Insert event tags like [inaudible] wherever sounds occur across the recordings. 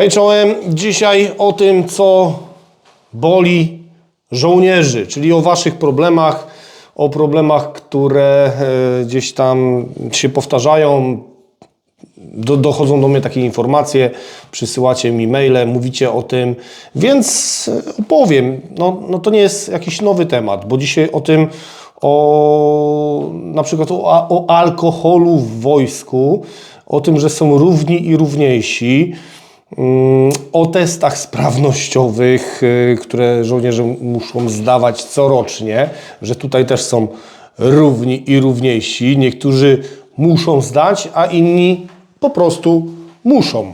Hej czołem, dzisiaj o tym, co boli żołnierzy, czyli o waszych problemach, o problemach, które e, gdzieś tam się powtarzają. Do, dochodzą do mnie takie informacje, przysyłacie mi maile, mówicie o tym, więc e, opowiem. No, no to nie jest jakiś nowy temat, bo dzisiaj o tym, o na przykład o, o alkoholu w wojsku, o tym, że są równi i równiejsi, o testach sprawnościowych, y, które żołnierze muszą zdawać corocznie, że tutaj też są równi i równiejsi. Niektórzy muszą zdać, a inni po prostu muszą.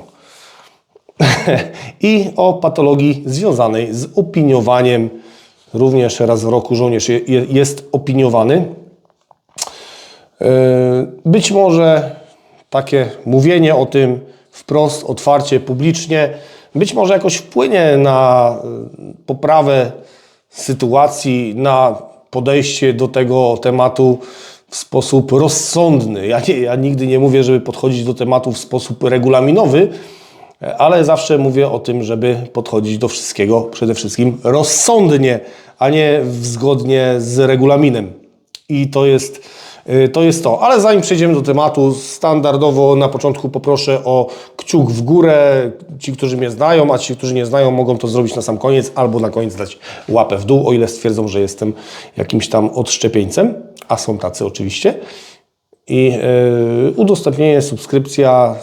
[laughs] I o patologii związanej z opiniowaniem. Również raz w roku żołnierz je- je- jest opiniowany. Yy, Być może takie mówienie o tym wprost, otwarcie, publicznie, być może jakoś wpłynie na yy, poprawę sytuacji, na podejście do tego tematu w sposób rozsądny. Ja, nie, ja nigdy nie mówię, żeby podchodzić do tematu w sposób regulaminowy, ale zawsze mówię o tym, żeby podchodzić do wszystkiego przede wszystkim rozsądnie, a nie zgodnie z regulaminem. I to jest, y, to jest to. Ale zanim przejdziemy do tematu, standardowo na początku poproszę o kciuk w górę. Ci, którzy mnie znają, a ci, którzy nie znają, mogą to zrobić na sam koniec albo na koniec dać łapę w dół, o ile stwierdzą, że jestem jakimś tam odszczepieńcem, a są tacy oczywiście. I y, udostępnienie, subskrypcja,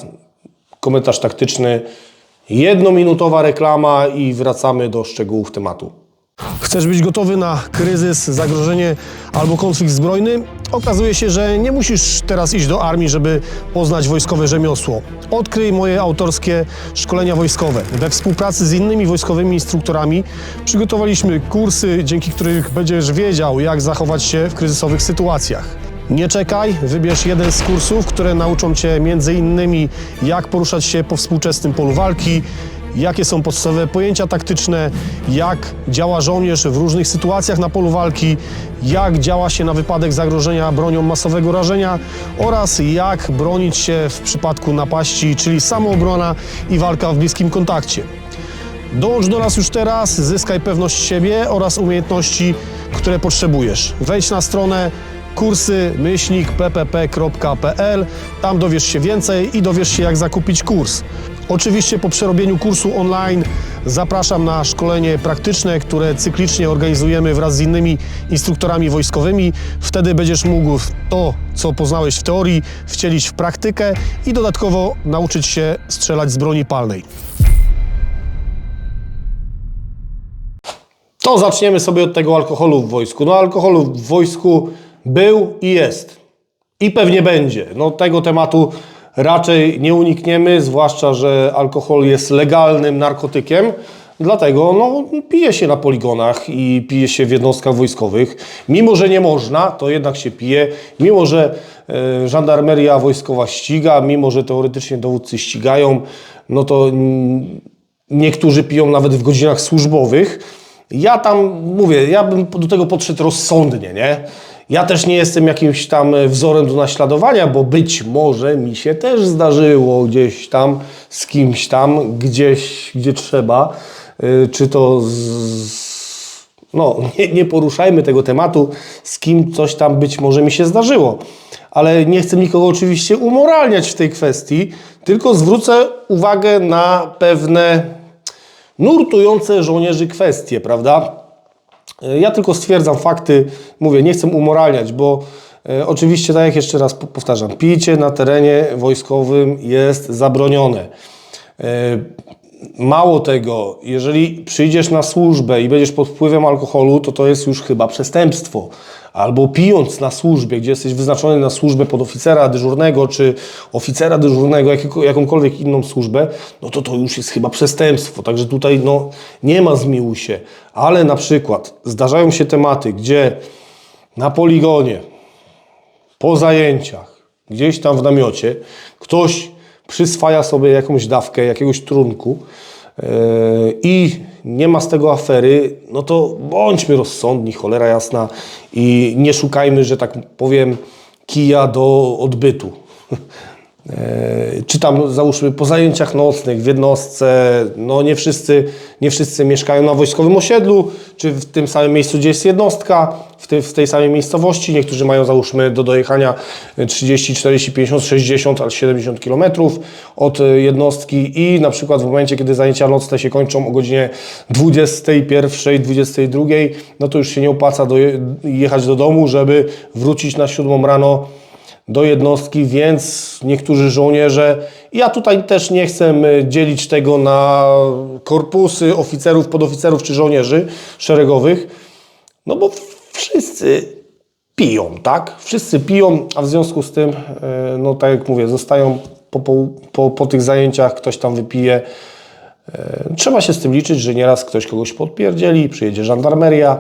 komentarz taktyczny, jednominutowa reklama i wracamy do szczegółów tematu. Chcesz być gotowy na kryzys, zagrożenie albo konflikt zbrojny? Okazuje się, że nie musisz teraz iść do armii, żeby poznać wojskowe rzemiosło. Odkryj moje autorskie szkolenia wojskowe. We współpracy z innymi wojskowymi instruktorami przygotowaliśmy kursy, dzięki których będziesz wiedział, jak zachować się w kryzysowych sytuacjach. Nie czekaj, wybierz jeden z kursów, które nauczą Cię innymi jak poruszać się po współczesnym polu walki, jakie są podstawowe pojęcia taktyczne, jak działa żołnierz w różnych sytuacjach na polu walki, jak działa się na wypadek zagrożenia bronią masowego rażenia oraz jak bronić się w przypadku napaści, czyli samoobrona i walka w bliskim kontakcie. Dołącz do nas już teraz, zyskaj pewność siebie oraz umiejętności, które potrzebujesz. Wejdź na stronę kursy-ppp.pl, tam dowiesz się więcej i dowiesz się jak zakupić kurs. Oczywiście po przerobieniu kursu online zapraszam na szkolenie praktyczne, które cyklicznie organizujemy wraz z innymi instruktorami wojskowymi. Wtedy będziesz mógł to, co poznałeś w teorii, wcielić w praktykę i dodatkowo nauczyć się strzelać z broni palnej. To zaczniemy sobie od tego alkoholu w wojsku. No alkoholu w wojsku był i jest. I pewnie będzie. No tego tematu raczej nie unikniemy, zwłaszcza, że alkohol jest legalnym narkotykiem. Dlatego no, pije się na poligonach i pije się w jednostkach wojskowych. Mimo, że nie można, to jednak się pije. Mimo, że e, żandarmeria wojskowa ściga, mimo, że teoretycznie dowódcy ścigają, no to niektórzy piją nawet w godzinach służbowych. Ja tam mówię, ja bym do tego podszedł rozsądnie, nie? Ja też nie jestem jakimś tam wzorem do naśladowania, bo być może mi się też zdarzyło gdzieś tam z kimś tam, gdzieś, gdzie trzeba, y, czy to z, no, [laughs] nie, nie poruszajmy tego tematu, z kim coś tam być może mi się zdarzyło. Ale nie chcę nikogo oczywiście umoralniać w tej kwestii, tylko zwrócę uwagę na pewne nurtujące żołnierzy kwestie, prawda? E, Ja tylko stwierdzam fakty, mówię, nie chcę umoralniać, bo e, oczywiście, tak jak jeszcze raz po- powtarzam, picie na terenie wojskowym jest zabronione. Mało tego, jeżeli przyjdziesz na służbę i będziesz pod wpływem alkoholu, to to jest już chyba przestępstwo. Albo pijąc na służbie, gdzie jesteś wyznaczony na służbę pod oficera dyżurnego, czy oficera dyżurnego, jakąkolwiek inną służbę, no to to już jest chyba przestępstwo. Także tutaj no, nie ma zmiłuj się. Ale na przykład zdarzają się tematy, gdzie na poligonie, po zajęciach, gdzieś tam w namiocie, ktoś przyswaja sobie jakąś dawkę, jakiegoś trunku yy, i nie ma z tego afery, no to bądźmy rozsądni, cholera jasna i nie szukajmy, że tak powiem, kija do odbytu. E, Czy tam załóżmy po zajęciach nocnych w jednostce, no nie wszyscy, nie wszyscy mieszkają na wojskowym osiedlu, czy w tym samym miejscu, gdzie jest jednostka, w, tej- w tej samej miejscowości. Niektórzy mają załóżmy do dojechania 30, 40, 50, 60, albo 70 km od e, jednostki i na przykład w momencie, kiedy zajęcia nocne się kończą o godzinie 21, 22, no to już się nie opłaca doje- jechać do domu, żeby wrócić na 7 rano do jednostki, więc niektórzy żołnierze, ja tutaj też nie chcę y, dzielić tego na korpusy oficerów, podoficerów czy żołnierzy szeregowych, no bo wszyscy piją, tak? Wszyscy piją, a w związku z tym, y, no tak jak mówię, zostają po, po, po, tych zajęciach, ktoś tam wypije. Y, Trzeba się z tym liczyć, że nieraz ktoś kogoś podpierdzieli, przyjedzie żandarmeria,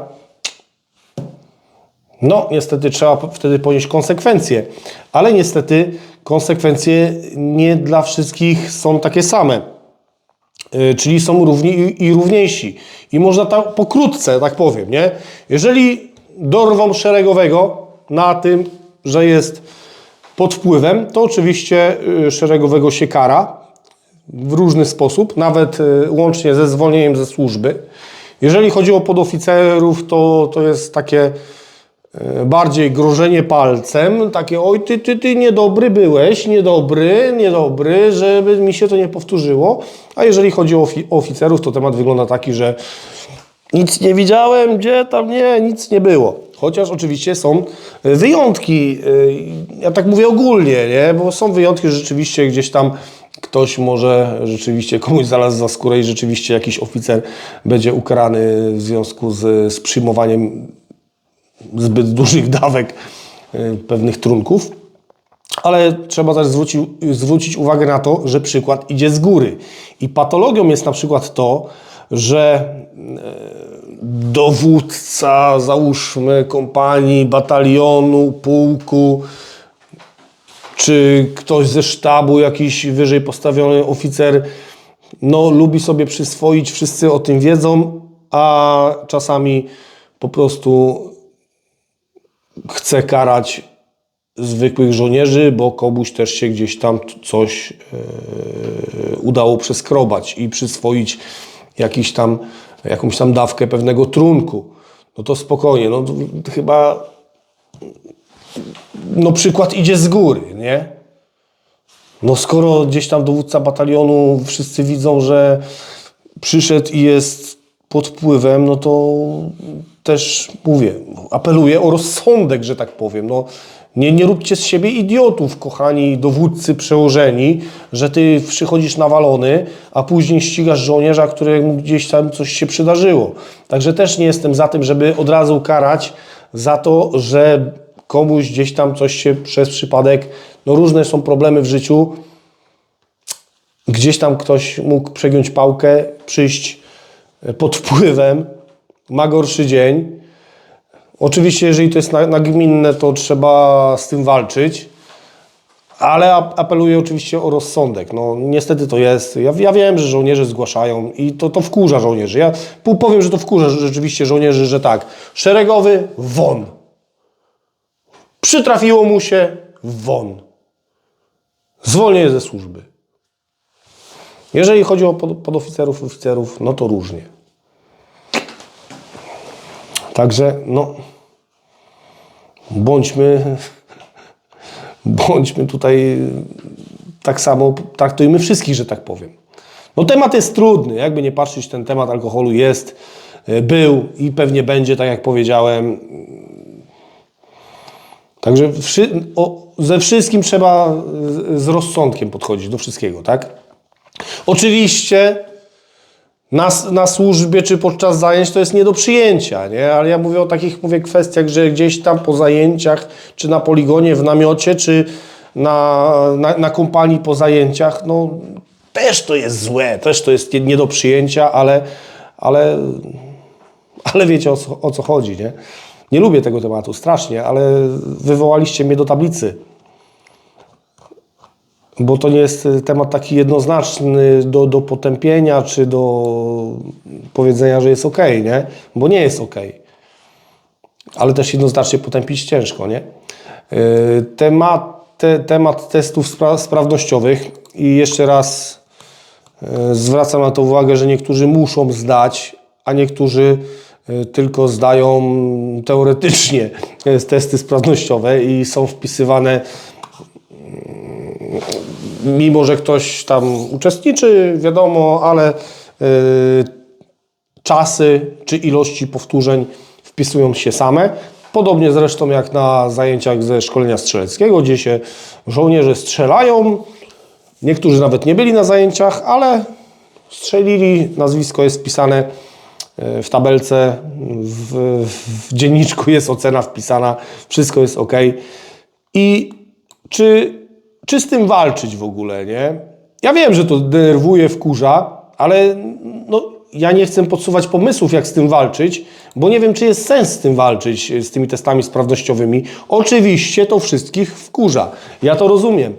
no, niestety trzeba wtedy ponieść konsekwencje, ale niestety konsekwencje nie dla wszystkich są takie same. Yy, czyli są równi i, równiejsi. I można tak pokrótce, tak powiem, nie? Jeżeli dorwą szeregowego na tym, że jest pod wpływem, to oczywiście yy, szeregowego się kara w różny sposób, nawet y, łącznie ze zwolnieniem ze służby. Jeżeli chodzi o podoficerów, to, to jest takie bardziej grożenie palcem, takie oj ty, ty, ty niedobry byłeś, niedobry, niedobry, żeby mi się to nie powtórzyło. A jeżeli chodzi o ofi- oficerów, to temat wygląda taki, że nic nie widziałem, gdzie tam nie, nic nie było. Chociaż oczywiście są y, wyjątki, y, ja tak mówię ogólnie, nie? bo są wyjątki, że rzeczywiście gdzieś tam ktoś może rzeczywiście komuś znalazł za skórę i rzeczywiście jakiś oficer będzie ukarany w związku z, z przyjmowaniem zbyt dużych dawek y, pewnych trunków. Ale trzeba też zwrócić, zwrócić uwagę na to, że przykład idzie z góry. I patologią jest na przykład to, że e, dowódca, załóżmy, kompanii, batalionu, pułku, czy ktoś ze sztabu, jakiś wyżej postawiony oficer, no, lubi sobie przyswoić, wszyscy o tym wiedzą, a czasami po prostu chce karać zwykłych żołnierzy, bo komuś też się gdzieś tam coś e, udało przeskrobać i przyswoić jakiś tam, jakąś tam dawkę pewnego trunku. No to spokojnie, no to chyba no przykład idzie z góry, nie? No skoro gdzieś tam dowódca batalionu wszyscy widzą, że przyszedł i jest pod wpływem, no to też mówię, apeluję o rozsądek, że tak powiem. No, nie, nie róbcie z siebie idiotów, kochani dowódcy przełożeni, że ty przychodzisz nawalony, a później ścigasz żołnierza, któremu gdzieś tam coś się przydarzyło. Także też nie jestem za tym, żeby od razu karać za to, że komuś gdzieś tam coś się przez przypadek, no różne są problemy w życiu, gdzieś tam ktoś mógł przegiąć pałkę, przyjść pod wpływem, ma gorszy dzień. Oczywiście, jeżeli to jest na- nagminne, to trzeba z tym walczyć, ale ap- apeluję oczywiście o rozsądek. No, niestety to jest. Ja, ja wiem, że żołnierze zgłaszają i to, to wkurza żołnierzy. Ja powiem, że to wkurza rzeczywiście żołnierzy, że tak. Szeregowy, won. Przytrafiło mu się, won. Zwolnienie ze służby. Jeżeli chodzi o pod, podoficerów, oficerów, no to różnie. Także, no, bądźmy, bądźmy tutaj tak samo, traktujmy wszystkich, że tak powiem. No temat jest trudny, jakby nie patrzeć, ten temat alkoholu jest, y, był i pewnie będzie, tak jak powiedziałem. Także wszy, o, ze wszystkim trzeba y, z rozsądkiem podchodzić do wszystkiego, tak? Oczywiście na, na służbie czy podczas zajęć to jest nie do przyjęcia, nie? ale ja mówię o takich mówię, kwestiach, że gdzieś tam po zajęciach, czy na poligonie, w namiocie, czy na, na, na kompanii po zajęciach, no też to jest złe, też to jest nie, do przyjęcia, ale, ale, ale wiecie o co, o co chodzi, nie? Nie lubię tego tematu strasznie, ale wywołaliście mnie do tablicy bo to nie jest y, temat taki jednoznaczny do, do potępienia, czy do powiedzenia, że jest ok, nie? Bo nie jest ok. Ale też jednoznacznie potępić ciężko, nie? Y, Temat, te, temat testów spra sprawnościowych i jeszcze raz e, zwracam na to uwagę, że niektórzy muszą zdać, a niektórzy tylko zdają teoretycznie testy sprawnościowe i są wpisywane mimo że ktoś tam uczestniczy, wiadomo, ale y, czasy czy ilości powtórzeń wpisują się same. Podobnie zresztą jak na zajęciach ze szkolenia strzeleckiego, gdzie się żołnierze strzelają. Niektórzy nawet nie byli na zajęciach, ale strzelili, nazwisko jest wpisane y, w tabelce, w, w dzienniczku jest ocena wpisana, wszystko jest ok. I czy, czy z tym walczyć w ogóle, nie? Ja wiem, że to denerwuje, wkurza, ale no, ja nie chcę podsuwać pomysłów, jak z tym walczyć, bo nie wiem, czy jest sens z tym walczyć, z tymi testami sprawnościowymi. Oczywiście to wszystkich wkurza. Ja to rozumiem.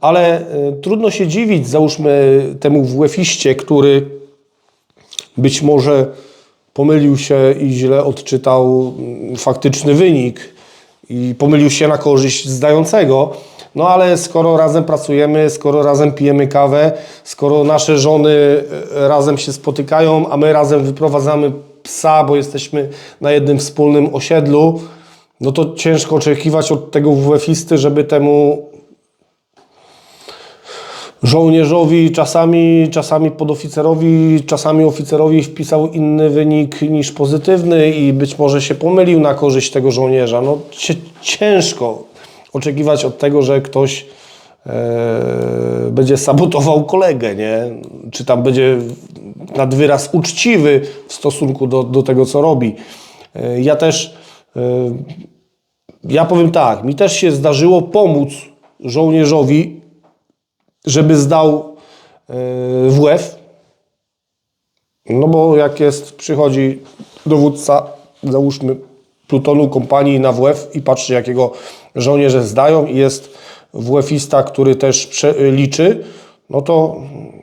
Ale y, trudno się dziwić, załóżmy temu WF-iście, który być może pomylił się i źle odczytał mm, faktyczny wynik i pomylił się na korzyść zdającego. No ale skoro razem pracujemy, skoro razem pijemy kawę, skoro nasze żony e, razem się spotykają, a my razem wyprowadzamy psa, bo jesteśmy na jednym wspólnym osiedlu, no to ciężko oczekiwać od tego WF-isty, żeby temu żołnierzowi, czasami, czasami podoficerowi, czasami oficerowi wpisał inny wynik niż pozytywny i być może się pomylił na korzyść tego żołnierza. No ciężko oczekiwać od tego, że ktoś e, będzie sabotował kolegę, nie? Czy tam będzie nad wyraz uczciwy w stosunku do, do tego, co robi. E, ja też e, ja powiem tak, mi też się zdarzyło pomóc żołnierzowi, żeby zdał WF. No bo jak jest, przychodzi dowódca, załóżmy, plutonu kompanii na WF i patrzy, jakiego żołnierze zdają i jest WF-ista, który też prze, liczy, no to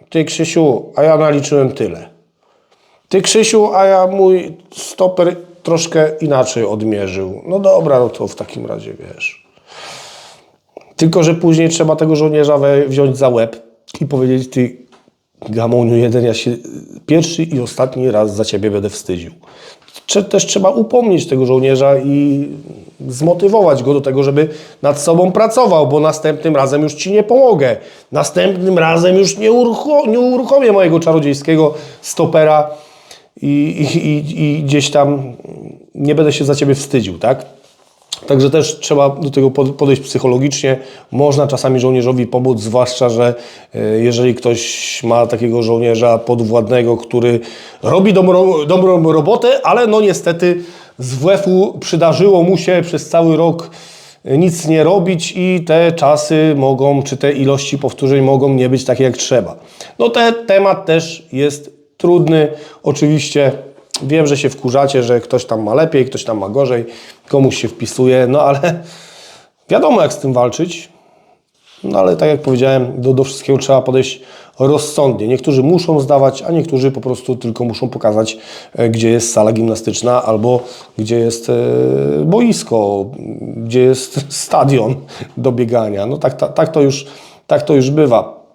ty Krzysiu, a ja naliczyłem tyle. Ty Krzysiu, a ja mój stoper troszkę inaczej odmierzył. No dobra, no to w takim razie wiesz. Tylko, że później trzeba tego żołnierza wziąć za łeb i powiedzieć, ty gamoniu jeden, ja się pierwszy i ostatni raz za ciebie będę wstydził. Też trzeba upomnieć tego żołnierza i zmotywować go do tego, żeby nad sobą pracował, bo następnym razem już ci nie pomogę. Następnym razem już nie, nie uruchomię mojego czarodziejskiego stopera i, i, i, i gdzieś tam nie będę się za ciebie wstydził, tak? Także też trzeba do tego pod- podejść psychologicznie. Można czasami żołnierzowi pomóc, zwłaszcza, że e, jeżeli ktoś ma takiego żołnierza podwładnego, który robi dobrą, dobrą robotę, ale no niestety z WF-u przydarzyło mu się przez cały rok e, nic nie robić i te czasy mogą, czy te ilości powtórzeń mogą nie być takie jak trzeba. No ten temat też jest trudny. Oczywiście wiem, że się wkurzacie, że ktoś tam ma lepiej, ktoś tam ma gorzej, komuś się wpisuje, no ale [laughs] wiadomo jak z tym walczyć. No ale tak jak powiedziałem, do, do wszystkiego trzeba podejść rozsądnie. Niektórzy muszą zdawać, a niektórzy po prostu tylko muszą pokazać, e, gdzie jest sala gimnastyczna albo gdzie jest e, boisko, gdzie jest [laughs] stadion do biegania. No tak, tak, tak, to, już, tak to już bywa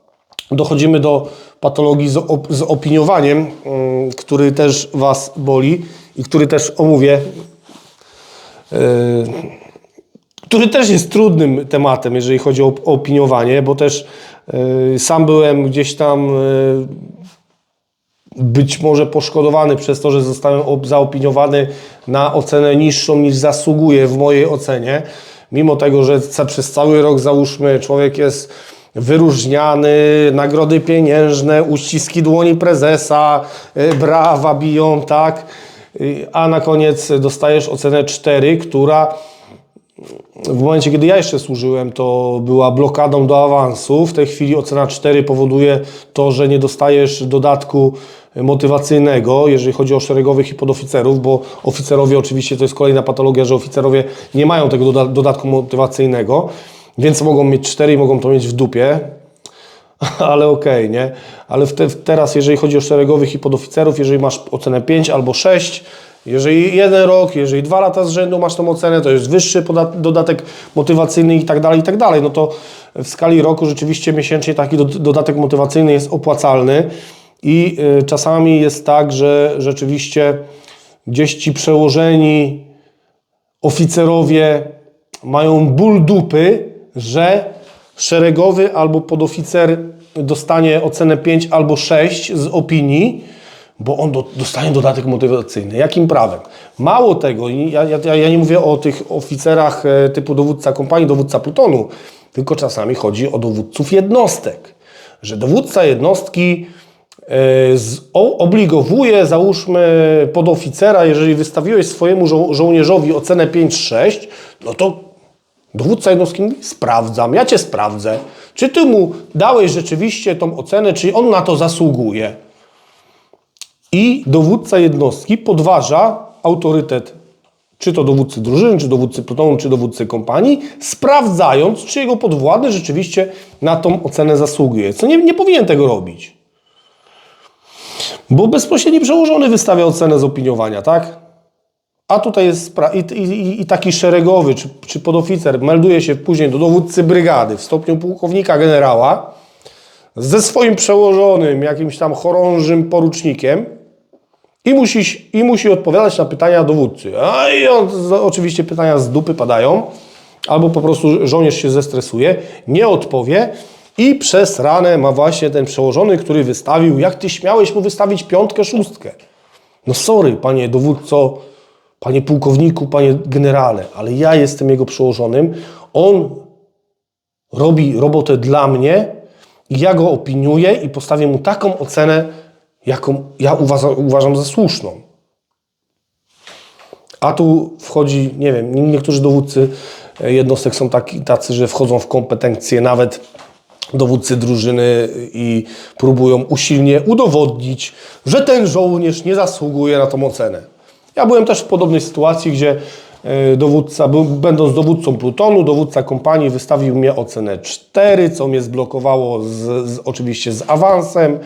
dochodzimy do patologii z, op z opiniowaniem, mm, który też Was boli i który też omówię, yy, który też jest trudnym tematem, jeżeli chodzi o, opiniowanie, bo też yy, sam byłem gdzieś tam yy, być może poszkodowany przez to, że zostałem op- zaopiniowany na ocenę niższą niż zasługuje w mojej ocenie. Mimo tego, że przez cały rok załóżmy człowiek jest wyróżniany, nagrody pieniężne, uściski dłoni prezesa, y, brawa biją, tak? Y, A na koniec dostajesz ocenę 4, która w momencie, kiedy ja jeszcze służyłem, to była blokadą do awansu. W tej chwili ocena 4 powoduje to, że nie dostajesz dodatku motywacyjnego, jeżeli chodzi o szeregowych i podoficerów, bo oficerowie oczywiście to jest kolejna patologia, że oficerowie nie mają tego doda- dodatku motywacyjnego, więc mogą mieć 4 i mogą to mieć w dupie. [laughs] Ale okej, nie? Ale te, teraz, jeżeli chodzi o szeregowych i podoficerów, jeżeli masz ocenę 5 albo 6, Jeżeli jeden rok, jeżeli dwa lata z rzędu masz tą ocenę, to jest wyższy dodatek motywacyjny i tak dalej, i tak dalej. No to w skali roku rzeczywiście miesięcznie taki do- dodatek motywacyjny jest opłacalny i y, czasami jest tak, że rzeczywiście gdzieś ci przełożeni oficerowie mają ból dupy, że szeregowy albo podoficer dostanie ocenę 5 albo 6 z opinii, bo on do, dostanie dodatek motywacyjny. Jakim prawem? Mało tego, ja, ja, ja nie mówię o tych oficerach e, typu dowódca kompanii, dowódca plutonu, tylko czasami chodzi o dowódców jednostek. Że dowódca jednostki e, obligowuje, załóżmy, podoficera, jeżeli wystawiłeś swojemu żo żołnierzowi ocenę 5-6, no to Dowódca jednostki mówi, sprawdzam, ja Cię sprawdzę. Czy Ty mu dałeś rzeczywiście tą ocenę, czy on na to zasługuje? I dowódca jednostki podważa autorytet czy to dowódcy drużyny, czy dowódcy plutonu, czy dowódcy kompanii, sprawdzając, czy jego podwładny rzeczywiście na tą ocenę zasługuje. Co nie, nie powinien tego robić. Bo bezpośredni przełożony wystawia ocenę z opiniowania, tak? A tutaj jest i, i, i taki szeregowy czy, czy podoficer melduje się później do dowódcy brygady w stopniu pułkownika generała ze swoim przełożonym, jakimś tam chorążym porucznikiem i musi, i musi odpowiadać na pytania dowódcy. A i on, oczywiście pytania z dupy padają, albo po prostu żołnierz się zestresuje, nie odpowie i przez ranę ma właśnie ten przełożony, który wystawił, jak ty śmiałeś mu wystawić piątkę, szóstkę. No sorry, panie dowódco, panie pułkowniku, panie generale, ale ja jestem jego przełożonym. On robi robotę dla mnie i ja go opiniuję i postawię mu taką ocenę, jaką ja uważam, za słuszną. A tu wchodzi, nie wiem, niektórzy dowódcy e, jednostek są taki, tacy, że wchodzą w kompetencje nawet dowódcy drużyny i próbują usilnie udowodnić, że ten żołnierz nie zasługuje na tą ocenę. Ja byłem też w podobnej sytuacji, gdzie e, dowódca, będąc dowódcą plutonu, dowódca kompanii wystawił mnie ocenę 4, co mnie zblokowało z, z, oczywiście z awansem,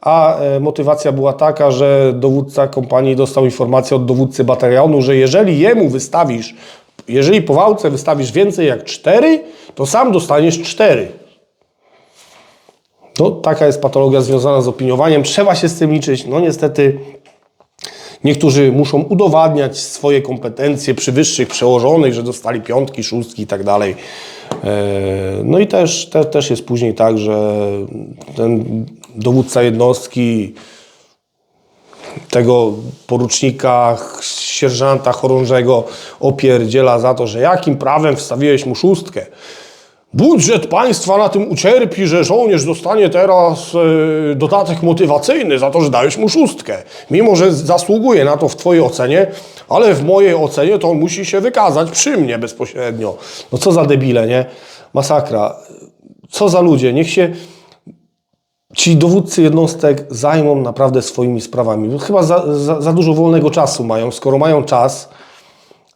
a e, motywacja była taka, że dowódca kompanii dostał informację od dowódcy batalionu, że jeżeli jemu wystawisz, jeżeli po wałce wystawisz więcej jak 4, to sam dostaniesz 4. No, taka jest patologia związana z opiniowaniem. Trzeba się z tym liczyć. No niestety niektórzy muszą udowadniać swoje kompetencje przy wyższych przełożonych, że dostali piątki, szóstki i tak dalej. E, No i też, te, też jest później tak, że ten dowódca jednostki tego porucznika, sierżanta chorążego opierdziela za to, że jakim prawem wstawiłeś mu szóstkę. Budżet państwa na tym ucierpi, że żołnierz dostanie teraz e, dodatek motywacyjny za to, że dałeś mu szóstkę. Mimo, że zasługuje na to w twojej ocenie, ale w mojej ocenie to on musi się wykazać przy mnie bezpośrednio. No co za debile, nie? Masakra. Co za ludzie. Niech się ci dowódcy jednostek zajmą naprawdę swoimi sprawami. Bo Chyba za, za, za dużo wolnego czasu mają. Skoro mają czas,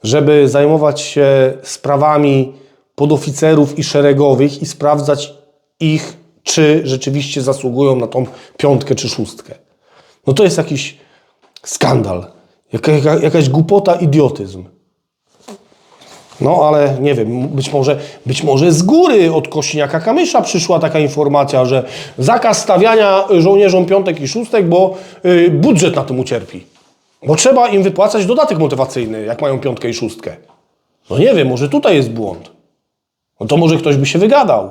żeby zajmować się sprawami podoficerów i szeregowych i sprawdzać ich, czy rzeczywiście zasługują na tą piątkę czy szóstkę. No to jest jakiś skandal. Jaka, jaka, jakaś głupota, idiotyzm. No ale nie wiem, być może, być może z góry od Kośniaka Kamysza przyszła taka informacja, że zakaz stawiania żołnierzom piątek i szóstek, bo y, budżet na tym ucierpi. Bo trzeba im wypłacać dodatek motywacyjny, jak mają piątkę i szóstkę. No nie wiem, może tutaj jest błąd. No to może ktoś by się wygadał.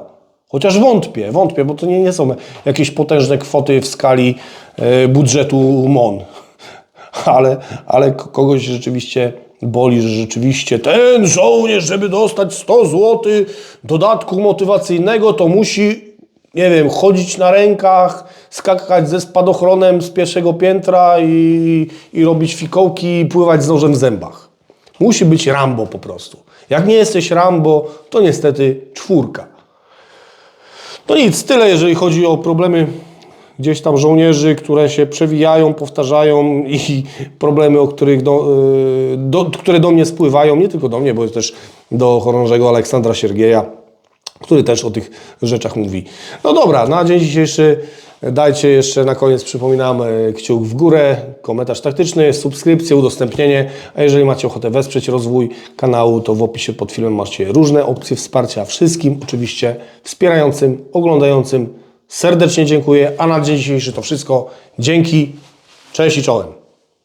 Chociaż wątpię, wątpię, bo to nie, nie są jakieś potężne kwoty w skali e, budżetu MON. [laughs] Ale, ale kogoś rzeczywiście boli, że rzeczywiście ten żołnierz, żeby dostać 100 zł dodatku motywacyjnego, to musi, nie wiem, chodzić na rękach, skakać ze spadochronem z pierwszego piętra i, i robić fikołki i pływać z nożem w zębach. Musi być Rambo po prostu. Jak nie jesteś Rambo, to niestety czwórka. No nic, tyle jeżeli chodzi o problemy gdzieś tam żołnierzy, które się przewijają, powtarzają i [laughs] problemy, o których do, y, do, które do mnie spływają, nie tylko do mnie, bo też do chorążego Aleksandra Siergieja, który też o tych rzeczach mówi. No dobra, na dzień dzisiejszy Dajcie jeszcze na koniec, przypominam, kciuk w górę, komentarz taktyczny, subskrypcję, udostępnienie. A jeżeli macie ochotę wesprzeć rozwój kanału, to w opisie pod filmem macie różne opcje wsparcia. Wszystkim oczywiście wspierającym, oglądającym serdecznie dziękuję. A na dzień dzisiejszy to wszystko. Dzięki, cześć i czołem.